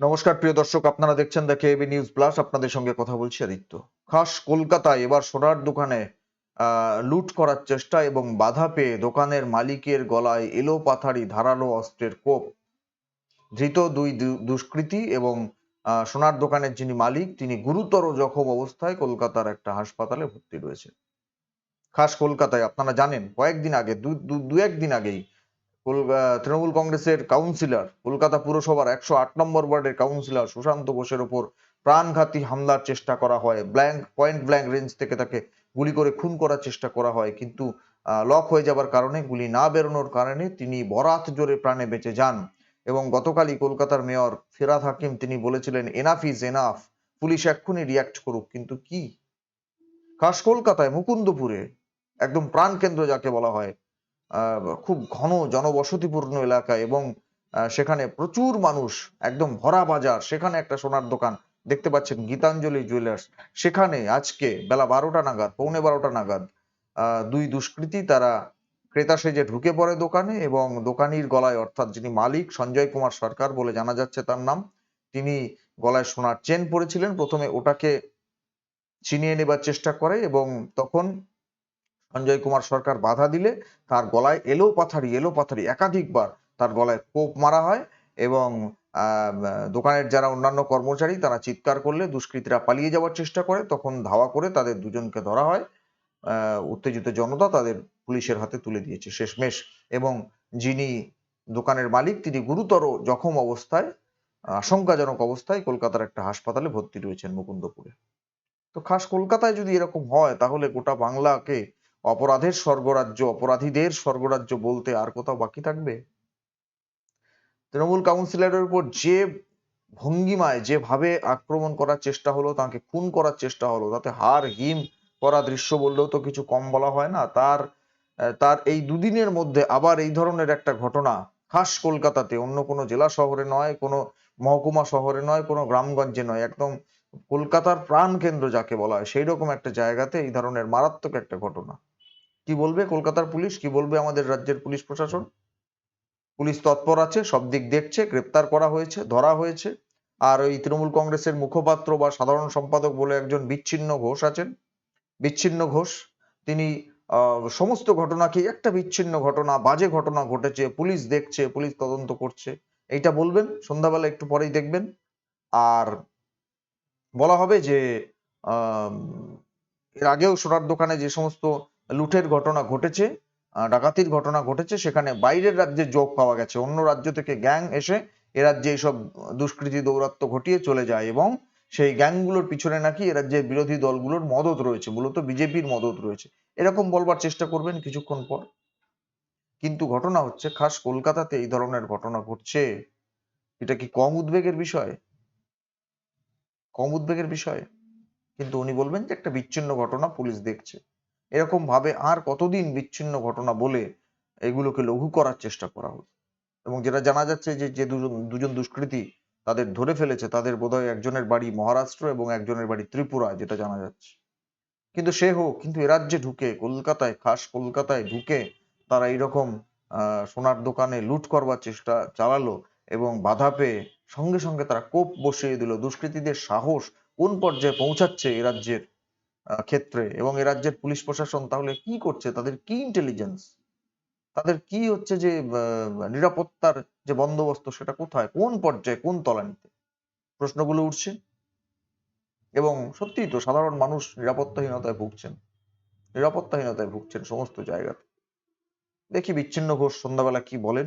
নমস্কার, প্রিয় দর্শক, আপনারা দেখছেন দ্য কেবি নিউজ প্লাস আপনাদের সঙ্গে কথা বলছি আদিত্য। খাস কলকাতায় এবার সোনার দোকানে লুট করার চেষ্টা এবং বাধা পেয়ে দোকানের মালিকের গলায় এলো পাথারি, ধারালো অস্ত্রের কোপ। ধৃত দুই দুষ্কৃতী এবং সোনার দোকানের যিনি মালিক, তিনি গুরুতর জখম অবস্থায় কলকাতার একটা হাসপাতালে ভর্তি রয়েছে খাস কলকাতায়, আপনারা জানেন, কয়েকদিন আগে, দু একদিন আগেই তৃণমূল কংগ্রেসের কাউন্সিলর কলকাতা পুরসভার একশো আট নম্বর ওয়ার্ডের কাউন্সিলর সুশান্ত ঘোষের ওপর প্রাণঘাতী হামলার চেষ্টা করা হয়। ব্ল্যাঙ্ক পয়েন্ট ব্ল্যাঙ্ক রেঞ্জ থেকে তাকে গুলি করে খুন করার চেষ্টা করা হয়, কিন্তু লক হয়ে যাবার কারণে, গুলি না বেরোনোর কারণে তিনি বরাত জোরে প্রাণে বেঁচে যান। এবং গতকালই কলকাতার মেয়র ফেরাদ হাকিম তিনি বলেছিলেন এনাফ ইজ এনাফ পুলিশ এক্ষুনি রিয়াক্ট করুক, কিন্তু কি? খাস কলকাতায়, মুকুন্দপুরে, একদম প্রাণকেন্দ্র যাকে বলা হয় খুব ঘন জনবসতিপূর্ণ এলাকা এবং সেখানে প্রচুর মানুষ, একদম ভরা বাজার। সেখানে একটা সোনার দোকান দেখতে পাচ্ছেন, গীতাঞ্জলি জুয়েলার্স সেখানে আজকে বেলা বারোটা নাগাদ, পৌনে বারোটা নাগাদ দুই দুষ্কৃতী তারা ক্রেতা সেজে ঢুকে পড়ে দোকানে এবং দোকানির গলায়, অর্থাৎ যিনি মালিক সঞ্জয় কুমার সরকার বলে জানা যাচ্ছে তার নাম, তিনি গলায় সোনার চেন পরেছিলেন। প্রথমে ওটাকে ছিনিয়ে নেবার চেষ্টা করে এবং তখন সঞ্জয় কুমার সরকার বাধা দিলে তার গলায় এলো পাথারি এলো পাথারি। একাধিকবার তার গলায় কোপ মারা হয় এবং দোকানের যারা অন্যান্য কর্মচারী তারা চিৎকার করলে দুষ্কৃতীরা পালিয়ে যাওয়ার চেষ্টা করে। তখন ধাওয়া করে তাদের দুজনকে ধরা হয়। উত্তেজিত জনতা তাদের পুলিশের হাতে তুলে দিয়েছে শেষমেশ। এবং যিনি দোকানের মালিক, তিনি গুরুতর জখম অবস্থায়, আশঙ্কাজনক অবস্থায় কলকাতার একটা হাসপাতালে ভর্তি রয়েছেন মুকুন্দপুরে। তো খাস কলকাতায় যদি এরকম হয়, তাহলে গোটা বাংলাকে অপরাধের স্বর্গরাজ্য, অপরাধীদের স্বর্গরাজ্য বলতে আর কোথাও বাকি থাকবে? তৃণমূল কাউন্সিলরের উপর যে ভঙ্গিমায়, যেভাবে আক্রমণ করার চেষ্টা হলো, তাকে খুন করার চেষ্টা হলো, তাতে হার হিম করা দৃশ্য বললেও তো কিছু কম বলা হয় না। তার তার এই দুদিনের মধ্যে আবার এই ধরনের একটা ঘটনা খাস কলকাতাতে, অন্য কোনো জেলা শহরে নয়, কোনো মহকুমা শহরে নয়, কোনো গ্রামগঞ্জে নয়, একদম কলকাতার প্রাণ কেন্দ্র যাকে বলা হয় সেই রকম একটা জায়গাতে এই ধরনের মারাত্মক একটা ঘটনা। কি বলবে কলকাতার পুলিশ? কি বলবে আমাদের রাজ্যের পুলিশ প্রশাসন? পুলিশ তৎপর আছে, সব দিক দেখছে, গ্রেপ্তার করা হয়েছে, ধরা হয়েছে। আর ওই তৃণমূল কংগ্রেসের মুখপাত্র বা সাধারণ সম্পাদক বলে একজন বিচ্ছিন্ন ঘোষ আছেন। বিচ্ছিন্ন ঘোষ, তিনি সমস্ত ঘটনাকে একটা বিচ্ছিন্ন ঘটনা, বাজে ঘটনা ঘটেছে, পুলিশ দেখছে, পুলিশ তদন্ত করছে। এইটা বলবেন, সন্ধ্যাবেলা একটু পরেই দেখবেন। আর বলা হবে যে এর আগেও সোনার দোকানে যে সমস্ত লুটের ঘটনা ঘটেছে ডাকাতির ঘটনা ঘটেছে, সেখানে বাইরের রাজ্যে যোগ পাওয়া গেছে। অন্য রাজ্য থেকে গ্যাং এসে এ রাজ্যে এইসব দুষ্কৃতী দৌরাত্ম্য ঘটিয়ে চলে যায় এবং সেই গ্যাংগুলোর পিছনে নাকি এ রাজ্যের বিরোধী দলগুলোর মদত রয়েছে, মূলত বিজেপির মদত রয়েছে। এরকম বলবার চেষ্টা করবেন কিছুক্ষণ পর। কিন্তু ঘটনা হচ্ছে, খাস কলকাতাতে এই ধরনের ঘটনা ঘটছে। এটা কি কম উদ্বেগের বিষয়? কম উদ্বেগের বিষয়? কিন্তু উনি বলবেন যে একটা বিচ্ছিন্ন ঘটনা পুলিশ দেখছে। এরকম ভাবে আর কতদিন বিচ্ছিন্ন ঘটনা বলে এগুলোকে লঘু করার চেষ্টা করা হবে এবং যেটা জানা যাচ্ছে যে যে দুজন দুজন দুষ্কৃতী তাদের ধরে ফেলেছে, তাদের বোধহয় একজনের বাড়ি মহারাষ্ট্র এবং একজনের বাড়ি ত্রিপুরা, যেটা জানা যাচ্ছে। কিন্তু সে হোক, কিন্তু এ রাজ্যে ঢুকে, কলকাতায়, খাস কলকাতায় ঢুকে তারা এইরকম সোনার দোকানে লুট করবার চেষ্টা চালালো এবং বাধা পেয়ে সঙ্গে সঙ্গে তারা কোপ বসিয়ে দিল। দুষ্কৃতীদের সাহস কোন পর্যায়ে পৌঁছাচ্ছে এ রাজ্যের ক্ষেত্রে এবং এ রাজ্যের পুলিশ প্রশাসন তাহলে কি করছে? তাদের কি ইন্টেলিজেন্স তাদের কি হচ্ছে যে নিরাপত্তার যে বন্দোবস্ত সেটা কোথায়? কোন পর্যায়ে কোন তলানিতে? প্রশ্নগুলো উঠছে। এবং সত্যিই তো সাধারণ মানুষ নিরাপত্তাহীনতায় ভুগছেন। নিরাপত্তাহীনতায় ভুগছেন সমস্ত জায়গাতে। দেখি বিচ্ছিন্ন ঘোষ সন্ধ্যাবেলা কি বলেন।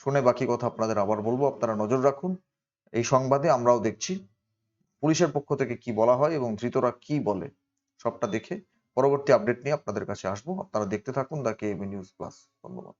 শুনে বাকি কথা আপনাদের আবার বলব। আপনারা নজর রাখুন। এই সংবাদে আমরাও দেখছি। পুলিশের পক্ষ থেকে কি বলা হয় এবং ধৃতরা কি বলে? সবটা দেখে পরবর্তী আপডেট নিয়ে আপনাদের কাছে আসব। আপনারা দেখতে থাকুন দা কে নিউজ প্লাস ধন্যবাদ।